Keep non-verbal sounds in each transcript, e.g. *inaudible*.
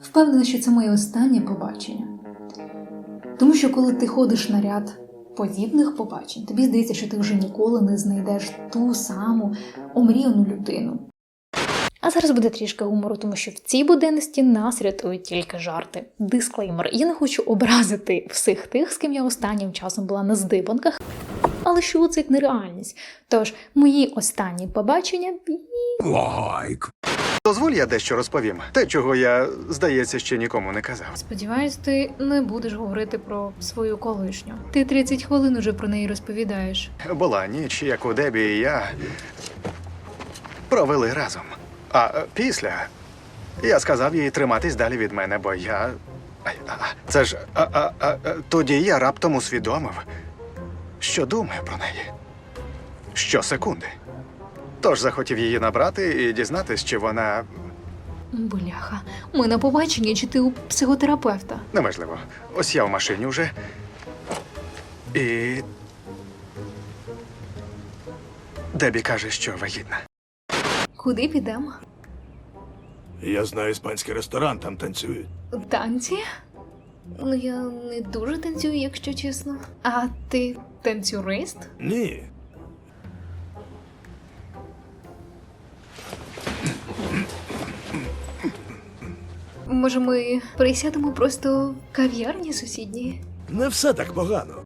Впевнена, що це моє останнє побачення. Тому що коли ти ходиш на ряд подібних побачень, тобі здається, що ти вже ніколи не знайдеш ту саму омріяну людину. А зараз буде трішки гумору, тому що в цій буденності нас рятують тільки жарти. Дисклеймер. Я не хочу образити всіх тих, з ким я останнім часом була на здибанках. Але що це як нереальність? Тож мої останні побачення Лайк. Дозволь я дещо розповім. Те, чого я, здається, ще нікому не казав. Сподіваюсь, ти не будеш говорити про свою колишню. Ти 30 хвилин уже про неї розповідаєш. Була ніч, яку Дебі і я провели разом. А е, після я сказав їй триматись далі від мене, бо я. Ай, а, Це ж а, а, а, а, тоді я раптом усвідомив, що думаю про неї. Щосекунди. Тож захотів її набрати і дізнатись, чи вона Бляха, ми на побаченні, чи ти у психотерапевта? Неможливо. Ось я в машині вже. І. Дебі каже, що вагітна. Куди підемо? Я знаю іспанський ресторан, там танцюють. Танці? Ну, я не дуже танцюю, якщо чесно. А ти танцюрист? Ні. Може, ми присядемо просто в кав'ярні сусідній? Не все так погано.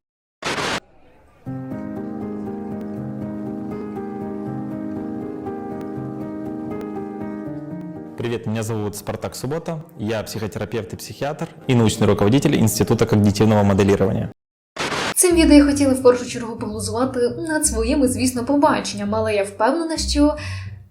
Привет, меня зовут Спартак Суббота. Я психотерапевт и психиатр и научный руководитель Института когнитивного моделирования. Цим відео я хотіла в першу чергу поглузувати над своїми, звісно, побаченням, але я впевнена, що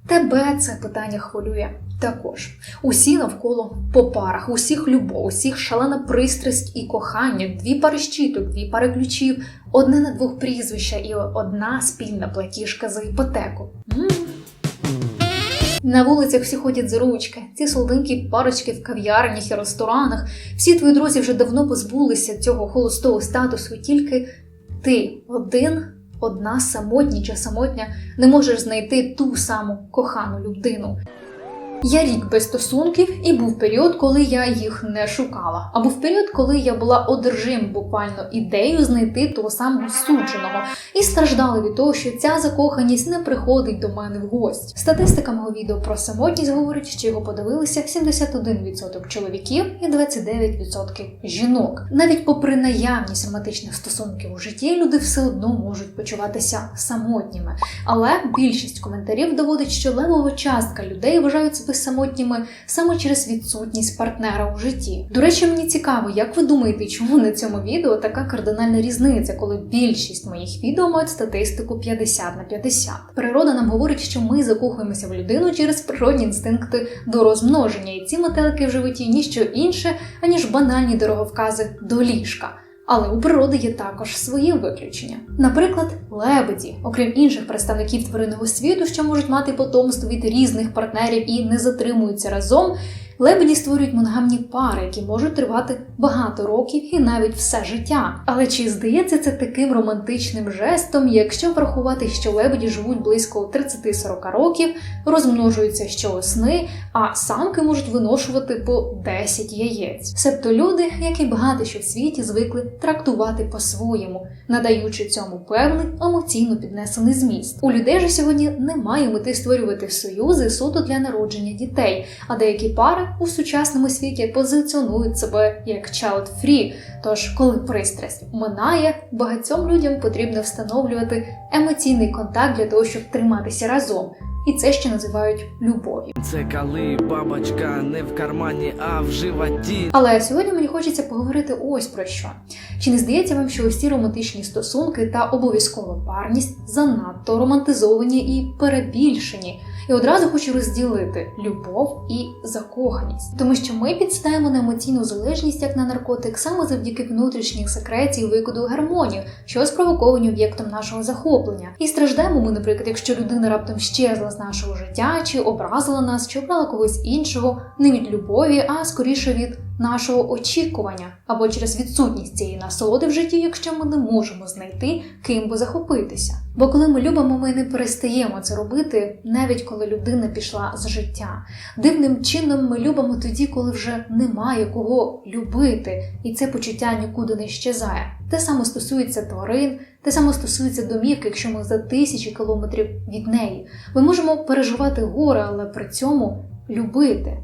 тебе це питання хвилює також. Усі навколо по парах, усіх любов, усіх шалена пристрасть і кохання, дві пари щиток, дві пари ключів, одне на двох прізвища і одна спільна платіжка за іпотеку. М. На вулицях всі ходять за ручки, ці солоденькі парочки в кав'ярнях і ресторанах. Всі твої друзі вже давно позбулися цього холостого статусу, тільки ти один, одна самотня чи самотня не можеш знайти ту саму кохану людину. Я рік без стосунків, і був період, коли я їх не шукала. А був період, коли я була одержим буквально ідеєю знайти того самого судженого, і страждала від того, що ця закоханість не приходить до мене в гості. Статистика мого відео про самотність говорить, що його подивилися 71% чоловіків і 29% жінок. Навіть попри наявність романтичних стосунків у житті, люди все одно можуть почуватися самотніми. Але більшість коментарів доводить, що левова частка людей вважають себе самотніми саме через відсутність партнера у житті. До речі, мені цікаво, як ви думаєте, чому на цьому відео така кардинальна різниця, коли більшість моїх відео мають статистику 50 на 50. Природа нам говорить, що ми закохуємося в людину через природні інстинкти до розмноження, і ці метелики в животі ніщо інше, аніж банальні дороговкази до ліжка. Але у природи є також свої виключення. Наприклад, лебеді, окрім інших представників тваринного світу, що можуть мати потомство від різних партнерів і не затримуються разом. Лебеді створюють моногамні пари, які можуть тривати багато років і навіть все життя. Але чи здається це таким романтичним жестом, якщо врахувати, що лебеді живуть близько 30-40 років, розмножуються щовесни, а самки можуть виношувати по 10 яєць. Себто люди, як і багато що в світі, звикли трактувати по-своєму, надаючи цьому певний емоційно піднесений зміст. У людей же сьогодні немає мети створювати союзи суто для народження дітей, а деякі пари у сучасному світі позиціонують себе як child-free. Тож, коли пристрасть минає, багатьом людям потрібно встановлювати емоційний контакт для того, щоб триматися разом. І це ще називають любов'ю. Це коли бабочка не в кармані, а в животі. Але сьогодні мені хочеться поговорити ось про що. Чи не здається вам, що ці романтичні стосунки та обов'язкова парність занадто романтизовані і перебільшені? І одразу хочу розділити любов і закоханість, тому що ми підстаємо на емоційну залежність як на наркотик саме завдяки внутрішніх секрецій викиду гормонів, що спровоковані об'єктом нашого захоплення. І страждаємо ми, наприклад, якщо людина раптом щезла з нашого життя, чи образила нас, чи обрала когось іншого, не від любові, а скоріше від нашого очікування або через відсутність цієї насолоди в житті, якщо ми не можемо знайти, ким би захопитися. Бо коли ми любимо, ми не перестаємо це робити, навіть коли людина пішла з життя. Дивним чином ми любимо тоді, коли вже немає кого любити, і це почуття нікуди не щезає. Те саме стосується тварин, те саме стосується домівки, якщо ми за тисячі кілометрів від неї. Ми можемо переживати горе, але при цьому любити.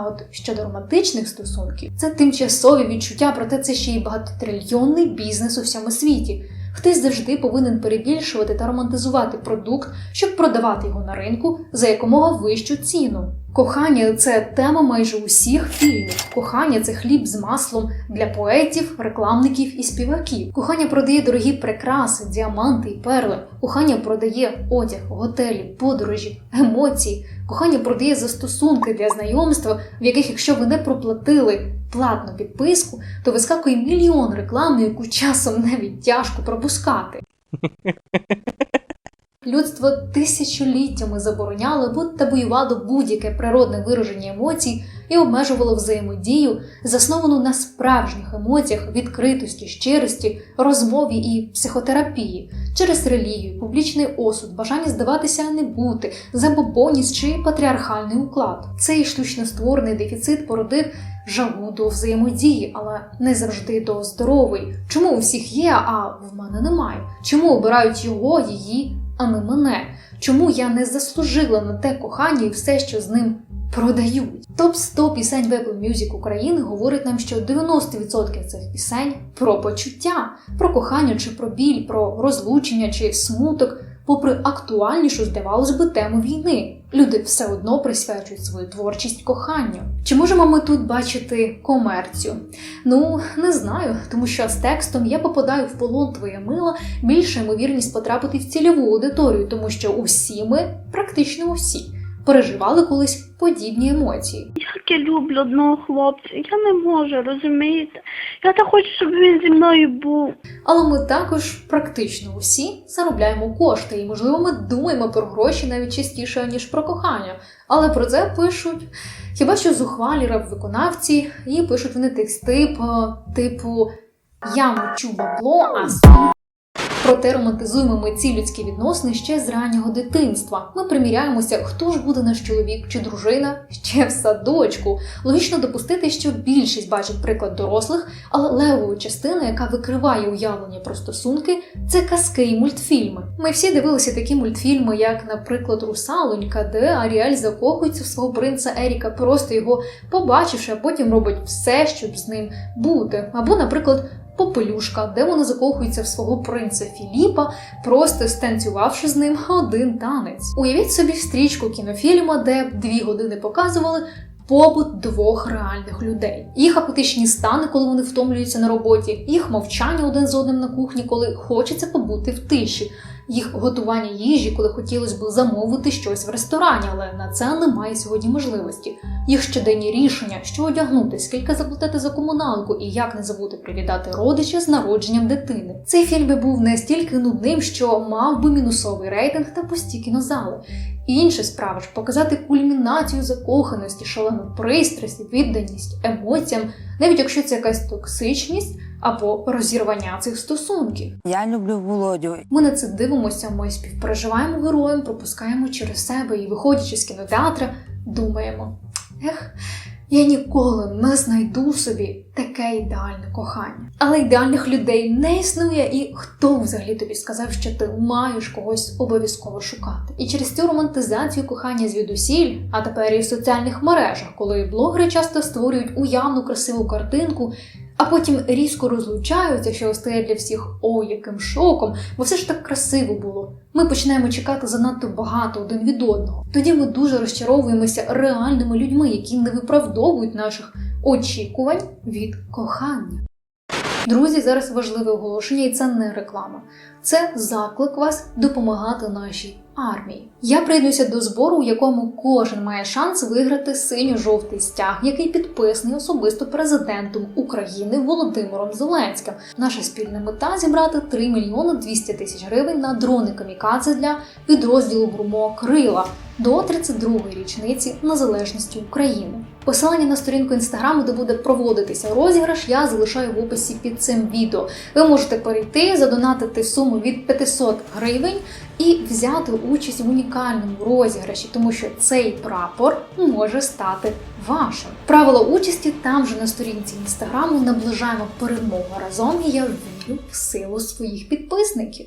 А от щодо романтичних стосунків, це тимчасові відчуття, проте це ще й багатотрильйонний бізнес у всьому світі. Хтось завжди повинен перебільшувати та романтизувати продукт, щоб продавати його на ринку за якомога вищу ціну. Кохання це тема майже усіх фільмів. Кохання це хліб з маслом для поетів, рекламників і співаків. Кохання продає дорогі прикраси, діаманти і перли. Кохання продає одяг, готелі, подорожі, емоції. Кохання продає застосунки для знайомства, в яких, якщо ви не проплатили платну підписку, то вискакує мільйон реклам, яку часом навіть тяжко пропускати. *laughs* Людство тисячоліттями забороняло або табуювало будь-яке природне вираження емоцій і обмежувало взаємодію, засновану на справжніх емоціях, відкритості, щирості, розмові і психотерапії, через релігію, публічний осуд, бажання здаватися не бути, забобонність чи патріархальний уклад. Цей штучно створений дефіцит породив жагу до взаємодії, але не завжди до здорової. Чому у всіх є, а в мене немає? Чому обирають його, її, а не мене? Чому я не заслужила на те кохання і все, що з ним продають? Топ 100 пісень Apple Music України говорить нам, що 90% цих пісень про почуття, про кохання чи про біль, про розлучення чи смуток. Попри актуальнішу, здавалось би, тему війни, люди все одно присвячують свою творчість коханню. Чи можемо ми тут бачити комерцію? Ну, не знаю, тому що з текстом я попадаю в полон твоє мила, більша ймовірність потрапити в цільову аудиторію, тому що усі ми, практично усі, переживали колись подібні емоції. Я люблю одного хлопця, я не можу, розумієте? Я так хочу, щоб він зі мною був. Але ми також практично усі заробляємо кошти, і можливо ми думаємо про гроші навіть частіше ніж про кохання. Але про це пишуть хіба що зухвалі реп-виконавці, і пишуть вони тексти по типу Я мочу бабло, а с***». Проте романтизуємо ми ці людські відносини ще з раннього дитинства. Ми приміряємося, хто ж буде наш чоловік чи дружина ще в садочку. Логічно допустити, що більшість бачить приклад дорослих, але левою частина, яка викриває уявлення про стосунки, це казки і мультфільми. Ми всі дивилися такі мультфільми, як, наприклад, Русалонька, де Аріель закохується в свого принца Еріка, просто його побачивши, а потім робить все, щоб з ним бути. Або, наприклад. Попелюшка, де вона закохується в свого принца Філіпа, просто станцювавши з ним один танець. Уявіть собі стрічку кінофільму, де дві години показували побут двох реальних людей, їх апатичні стани, коли вони втомлюються на роботі, їх мовчання один з одним на кухні, коли хочеться побути в тиші. Їх готування їжі, коли хотілося б замовити щось в ресторані, але на це немає сьогодні можливості. Їх щоденні рішення, що одягнути, скільки заплатити за комуналку і як не забути привітати родича з народженням дитини. Цей фільм би був настільки нудним, що мав би мінусовий рейтинг та пусті кінозали. Інша справа ж показати кульмінацію закоханості, шалену пристрасть, відданість емоціям, навіть якщо це якась токсичність або розірвання цих стосунків. Я люблю Володю. Ми на це дивимося, ми співпереживаємо героям, пропускаємо через себе і, виходячи з кінотеатра, думаємо: ех, я ніколи не знайду собі таке ідеальне кохання. Але ідеальних людей не існує, і хто взагалі тобі сказав, що ти маєш когось обов'язково шукати? І через цю романтизацію кохання звідусіль, а тепер і в соціальних мережах, коли блогери часто створюють уявну красиву картинку. А потім різко розлучаються, що стає для всіх о, яким шоком, бо все ж так красиво було. Ми починаємо чекати занадто багато один від одного. Тоді ми дуже розчаровуємося реальними людьми, які не виправдовують наших очікувань від кохання. Друзі, зараз важливе оголошення, і це не реклама. Це заклик вас допомагати нашій армії. Я прийдуся до збору, у якому кожен має шанс виграти синьо-жовтий стяг, який підписаний особисто президентом України Володимиром Зеленським. Наша спільна мета зібрати 3 мільйони 200 тисяч гривень на дрони камікадзе для підрозділу Брумо Крила до 32-ї річниці незалежності України. Посилання на сторінку інстаграму, де буде проводитися розіграш, я залишаю в описі під цим відео. Ви можете перейти, задонатити суму від 500 гривень і взяти участь в унікальному розіграші, тому що цей прапор може стати вашим. Правила участі там же на сторінці інстаграму наближаємо перемогу разом, і я вірю в силу своїх підписників.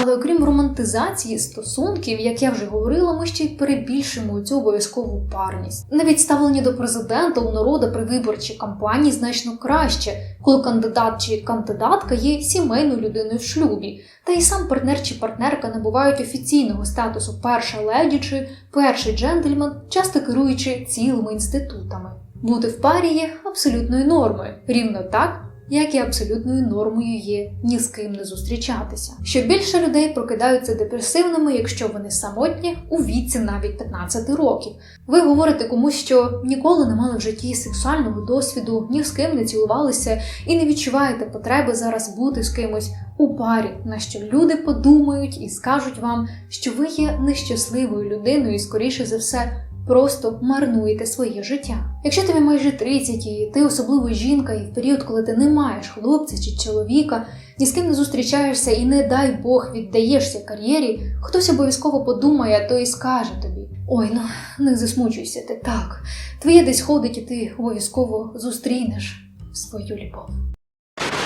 Але окрім романтизації стосунків, як я вже говорила, ми ще й перебільшуємо цю обов'язкову парність. Навіть ставлення до президента у народу при виборчій кампанії значно краще, коли кандидат чи кандидатка є сімейною людиною в шлюбі, та й сам партнер чи партнерка набувають офіційного статусу перша леді чи перший джентльмен, часто керуючи цілими інститутами. Бути в парі є абсолютною нормою, рівно так як і абсолютною нормою є ні з ким не зустрічатися. Що більше людей прокидаються депресивними, якщо вони самотні у віці навіть 15 років. Ви говорите комусь, що ніколи не мали в житті сексуального досвіду, ні з ким не цілувалися і не відчуваєте потреби зараз бути з кимось у парі, на що люди подумають і скажуть вам, що ви є нещасливою людиною і, скоріше за все, просто марнуєте своє життя. Якщо тобі майже 30 і ти особливо жінка, і в період, коли ти не маєш хлопця чи чоловіка, ні з ким не зустрічаєшся і не дай Бог віддаєшся кар'єрі, хтось обов'язково подумає, то і скаже тобі: Ой, ну не засмучуйся ти так. Твоє десь ходить, і ти обов'язково зустрінеш свою любов.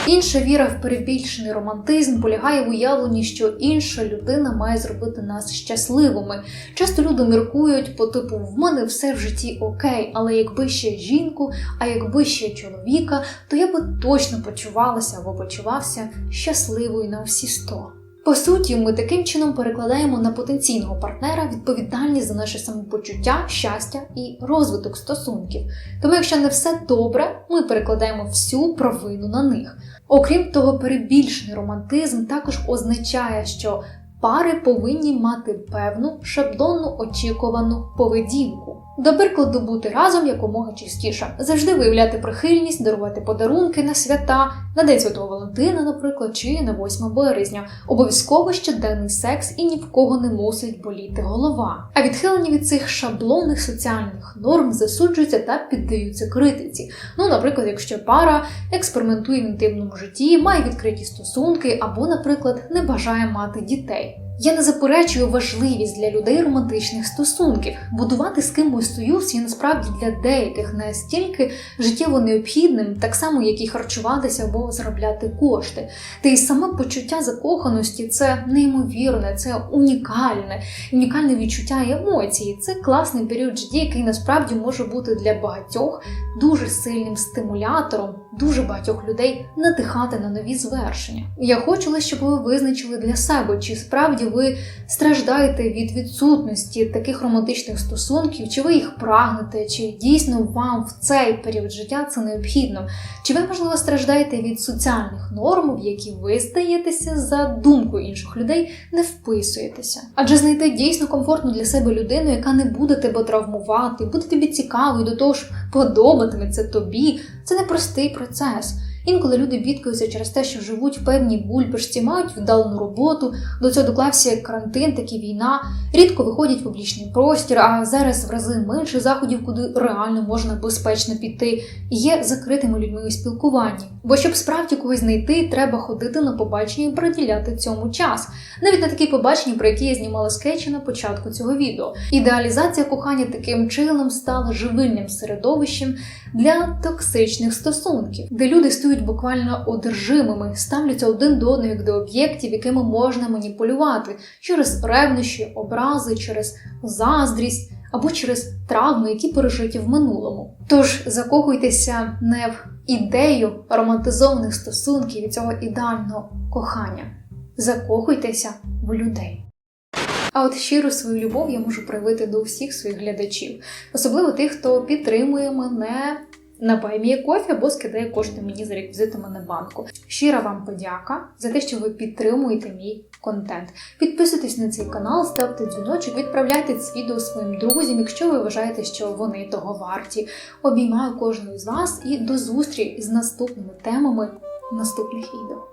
Інша віра в перебільшений романтизм полягає в уявленні, що інша людина має зробити нас щасливими. Часто люди міркують по типу в мене все в житті окей, але якби ще жінку, а якби ще чоловіка, то я би точно почувалася або почувався щасливою на всі сто. По суті, ми таким чином перекладаємо на потенційного партнера відповідальність за наше самопочуття, щастя і розвиток стосунків. Тому, якщо не все добре, ми перекладаємо всю провину на них. Окрім того, перебільшений романтизм також означає, що пари повинні мати певну шаблонну очікувану поведінку. До прикладу, бути разом якомога частіше, завжди виявляти прихильність, дарувати подарунки на свята, на День Святого Валентина, наприклад, чи на 8 березня. Обов'язково щоденний секс і ні в кого не мусить боліти голова. А відхилення від цих шаблонних соціальних норм засуджуються та піддаються критиці. Ну, наприклад, якщо пара експериментує в інтимному житті, має відкриті стосунки або, наприклад, не бажає мати дітей. Я не заперечую важливість для людей романтичних стосунків. Будувати з кимось союз є насправді для деяких настільки життєво необхідним, так само як і харчуватися або заробляти кошти. Та й саме почуття закоханості це неймовірне, це унікальне, унікальне відчуття і емоції. Це класний період життя, який насправді може бути для багатьох дуже сильним стимулятором, дуже багатьох людей надихати на нові звершення. Я хочу лише, щоб ви визначили для себе, чи справді ви страждаєте від відсутності таких романтичних стосунків, чи ви їх прагнете, чи дійсно вам в цей період життя це необхідно, чи ви, можливо, страждаєте від соціальних норм, в які ви здаєтеся за думкою інших людей, не вписуєтеся. Адже знайти дійсно комфортну для себе людину, яка не буде тебе травмувати, буде тобі цікавою, до того ж подобатиметься тобі, це непростий процес. Інколи люди бідкаються через те, що живуть в певній бульбашці, мають віддалену роботу, до цього доклався карантин, так і війна, рідко виходять в публічний простір, а зараз в рази менше заходів, куди реально можна безпечно піти, і є закритими людьми у спілкуванні. Бо щоб справді когось знайти, треба ходити на побачення і приділяти цьому час. Навіть на такі побачення, про які я знімала скетчі на початку цього відео. Ідеалізація кохання таким чином стала живильним середовищем для токсичних стосунків, де люди стають буквально одержимими, ставляться один до одного як до об'єктів, якими можна маніпулювати через ревнощі, образи, через заздрість або через травми, які пережиті в минулому. Тож закохуйтеся не в ідею романтизованих стосунків і цього ідеального кохання. Закохуйтеся в людей. А от щиру свою любов я можу проявити до усіх своїх глядачів, особливо тих, хто підтримує мене на кофі або скидає кошти мені за реквізитами на банку. Щира вам подяка за те, що ви підтримуєте мій контент. Підписуйтесь на цей канал, ставте дзвіночок, відправляйте це відео своїм друзям, якщо ви вважаєте, що вони того варті. Обіймаю кожного з вас і до зустрічі з наступними темами наступних відео.